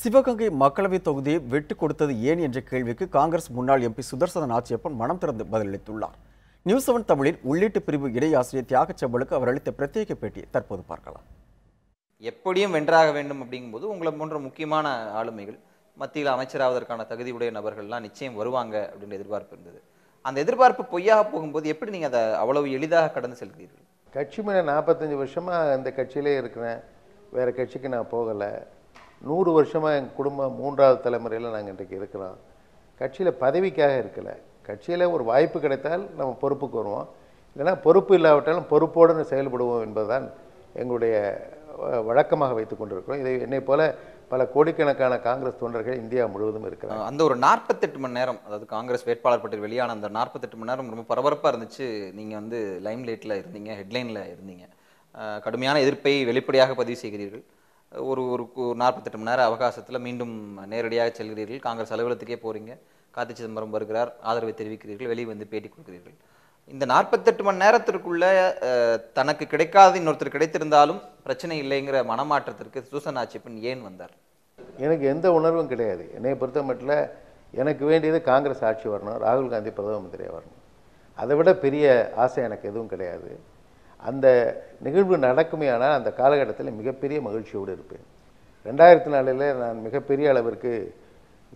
சிவகங்கை மக்களவை தொகுதியை வெட்டு கொடுத்தது ஏன் என்ற கேள்விக்கு காங்கிரஸ் முன்னாள் எம்பி சுதர்சன ஆச்சியப்பன் மனம் திறந்து பதிலளித்துள்ளார். நியூஸ் செவன் தமிழின் உள்ளீட்டு பிரிவு இடையாசிரியர் தியாகச் செவ்வலுக்கு அவர் அளித்த பிரத்யேக பேட்டியை தற்போது பார்க்கலாம். எப்படியும் வென்றாக வேண்டும் அப்படிங்கும்போது உங்களை போன்ற முக்கியமான ஆளுமைகள் மத்தியில் அமைச்சராவதற்கான தகுதியுடைய நபர்கள்லாம் நிச்சயம் வருவாங்க அப்படின்ற எதிர்பார்ப்பு இருந்தது. அந்த எதிர்பார்ப்பு பொய்யாக போகும்போது எப்படி நீங்கள் அதை அவ்வளவு எளிதாக கடந்து செல்கிறீர்கள்? கட்சி மேலே நாற்பத்தஞ்சு வருஷமாக இந்த கட்சியிலே இருக்கிறேன். வேறு கட்சிக்கு நான் போகலை. நூறு வருஷமாக எங்கள் குடும்பம் மூன்றாவது தலைமுறையில் நாங்கள் இன்றைக்கு இருக்கிறோம். கட்சியில் பதவிக்காக இருக்கலை. கட்சியில் ஒரு வாய்ப்பு கிடைத்தால் நம்ம பொறுப்புக்கு வருவோம். இல்லைன்னா பொறுப்பு இல்லாவிட்டாலும் பொறுப்போடு செயல்படுவோம் என்பதுதான் எங்களுடைய வழக்கமாக வைத்து கொண்டிருக்கிறோம். இதை என்னை போல பல கோடிக்கணக்கான காங்கிரஸ் தொண்டர்கள் இந்தியா முழுவதும் இருக்கிறாங்க. அந்த ஒரு நாற்பத்தெட்டு மணி நேரம் அதாவது காங்கிரஸ் வேட்பாளர் பட்டியல் வெளியான அந்த நாற்பத்தெட்டு மணி நேரம் ரொம்ப பரபரப்பாக இருந்துச்சு. நீங்கள் வந்து லைம் லைட்டில் இருந்தீங்க ஹெட்லைனில் இருந்தீங்க. கடுமையான எதிர்ப்பை வெளிப்படையாக பதிவு செய்கிறீர்கள். ஒரு ஒரு கு- நாற்பத்தெட்டு மணி நேரம் அவகாசத்தில் மீண்டும் நேரடியாக செல்கிறீர்கள். காங்கிரஸ் அலுவலகத்துக்கே போகிறீங்க கார்த்தி சிதம்பரம் வருகிறார். ஆதரவை தெரிவிக்கிறீர்கள். வெளியே வந்து பேட்டி கொடுக்கிறீர்கள். இந்த நாற்பத்தெட்டு மணி நேரத்திற்குள்ளே தனக்கு கிடைக்காத இன்னொருத்தர் கிடைத்திருந்தாலும் பிரச்சனை இல்லைங்கிற மனமாற்றத்திற்கு சூசன் ஆட்சியப்பன் ஏன் வந்தார்? எனக்கு எந்த உணர்வும் கிடையாது. என்னை பொறுத்த மட்டும் எனக்கு வேண்டியது காங்கிரஸ் ஆட்சி வரணும். ராகுல் காந்தி பிரதம மந்திரியாக வரணும். அதை விட பெரிய ஆசை எனக்கு எதுவும் கிடையாது. அந்த நிகழ்வு நடக்குமே ஆனால் அந்த காலகட்டத்தில் மிகப்பெரிய மகிழ்ச்சியோடு இருப்பேன். ரெண்டாயிரத்தி நாலில் நான் மிகப்பெரிய அளவிற்கு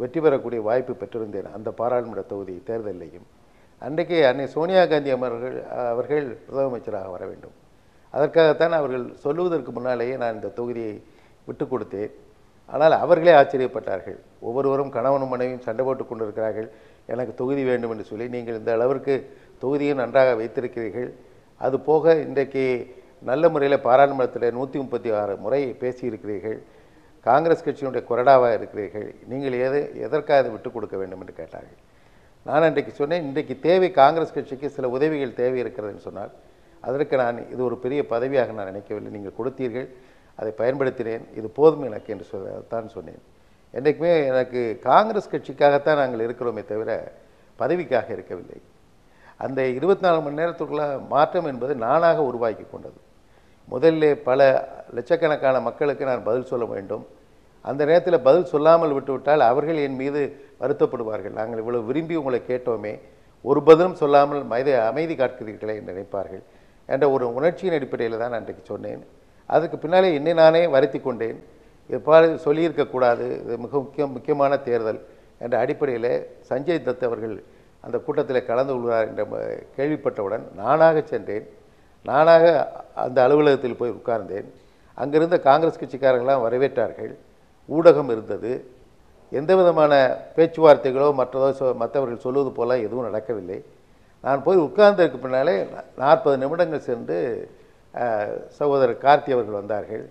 வெற்றி பெறக்கூடிய வாய்ப்பு பெற்றிருந்தேன். அந்த பாராளுமன்ற தொகுதி தேர்தலையும் அன்றைக்கு அன்னை சோனியா காந்தி அவர்கள் அவர்கள் பிரதம அமைச்சராக வர வேண்டும். அதற்காகத்தான் அவர்கள் சொல்லுவதற்கு முன்னாலேயே நான் இந்த தொகுதியை விட்டு கொடுத்தேன். ஆனால் அவர்களே ஆச்சரியப்பட்டார்கள். ஒவ்வொருவரும் கணவனும் மனைவியும் சண்டை போட்டுக் கொண்டிருக்கிறார்கள். எனக்கு தொகுதி வேண்டும் என்று சொல்லி நீங்கள் இந்த அளவிற்கு தொகுதியை நன்றாக வைத்திருக்கிறீர்கள். அது போக இன்றைக்கு நல்ல முறையில் பாராளுமன்றத்தில் நூற்றி முப்பத்தி ஆறு முறை பேசியிருக்கிறீர்கள். காங்கிரஸ் கட்சியினுடைய கொறடாவாக இருக்கிறீர்கள். நீங்கள் எது எதற்காக அதை விட்டுக் கொடுக்க வேண்டும் என்று கேட்டார்கள். நான் அன்றைக்கு சொன்னேன் இன்றைக்கு தேவை காங்கிரஸ் கட்சிக்கு சில உதவிகள் தேவை இருக்கிறதுன்னு சொன்னால் அதற்கு நான் இது ஒரு பெரிய பதவியாக நான் நினைக்கவில்லை. நீங்கள் கொடுத்தீர்கள் அதை பயன்படுத்தினேன் இது போதும் எனக்கு என்று சொல்ல தான் சொன்னேன். என்றைக்குமே எனக்கு காங்கிரஸ் கட்சிக்காகத்தான் நாங்கள் இருக்கிறோமே தவிர பதவிக்காக இருக்கவில்லை. அந்த இருபத்தி நாலு மணி நேரத்துக்குள்ள மாற்றம் என்பது நானாக உருவாக்கி கொண்டது. முதல்ல பல லட்சக்கணக்கான மக்களுக்கு நான் பதில் சொல்ல வேண்டும். அந்த நேரத்தில் பதில் சொல்லாமல் விட்டுவிட்டால் அவர்கள் என் மீது வருத்தப்படுவார்கள். நாங்கள் இவ்வளோ விரும்பி உங்களை கேட்டோமே ஒரு பதிலும் சொல்லாமல் மைத அமைதி காட்கிறீர்களே என்று நினைப்பார்கள் என்ற ஒரு உணர்ச்சியின் அடிப்படையில் தான் நான் அன்றைக்கு சொன்னேன். அதுக்கு பின்னாலே என்னை நானே வருத்தி கொண்டேன். எவ்வாறு சொல்லியிருக்கக்கூடாது இது மிக முக்கியம் முக்கியமான தேர்தல் என்ற அடிப்படையில் சஞ்சய் தத் அவர்கள் அந்த கூட்டத்தில் கலந்து கொள்கிறார் என்ற கேள்விப்பட்டவுடன் நானாக சென்றேன். நானாக அந்த அலுவலகத்தில் போய் உட்கார்ந்தேன். அங்கிருந்த காங்கிரஸ் கட்சிக்காரர்களாம் வரவேற்றார்கள். ஊடகம் இருந்தது. எந்த விதமான பேச்சுவார்த்தைகளோ மற்றதோ சொ- மற்றவர்கள் சொல்வது போல எதுவும் நடக்கவில்லை. நான் போய் உட்கார்ந்ததுக்கு பின்னாலே நாற்பது நிமிடங்கள் சென்று சகோதரர் கார்த்தி அவர்கள் வந்தார்கள்.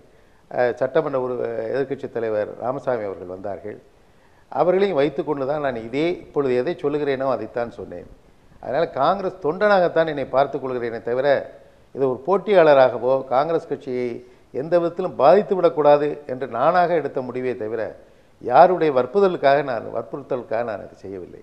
சட்டமன்ற ஒரு எதிர்க்கட்சித் தலைவர் ராமசாமி அவர்கள் வந்தார்கள். அவர்களையும் வைத்துக்கொண்டு தான் நான் இதே இப்பொழுது எதை சொல்லுகிறேனோ அதைத்தான் சொன்னேன். அதனால் காங்கிரஸ் தொண்டனாகத்தான் என்னை பார்த்து கொள்கிறேனே தவிர இது ஒரு போட்டியாளராகவோ காங்கிரஸ் கட்சியை எந்த விதத்திலும் பாதித்து விடக்கூடாது என்று நானாக எடுத்த முடிவே தவிர யாருடைய வற்புதலுக்காக நான் வற்புறுத்தலுக்காக நான் அதை செய்யவில்லை.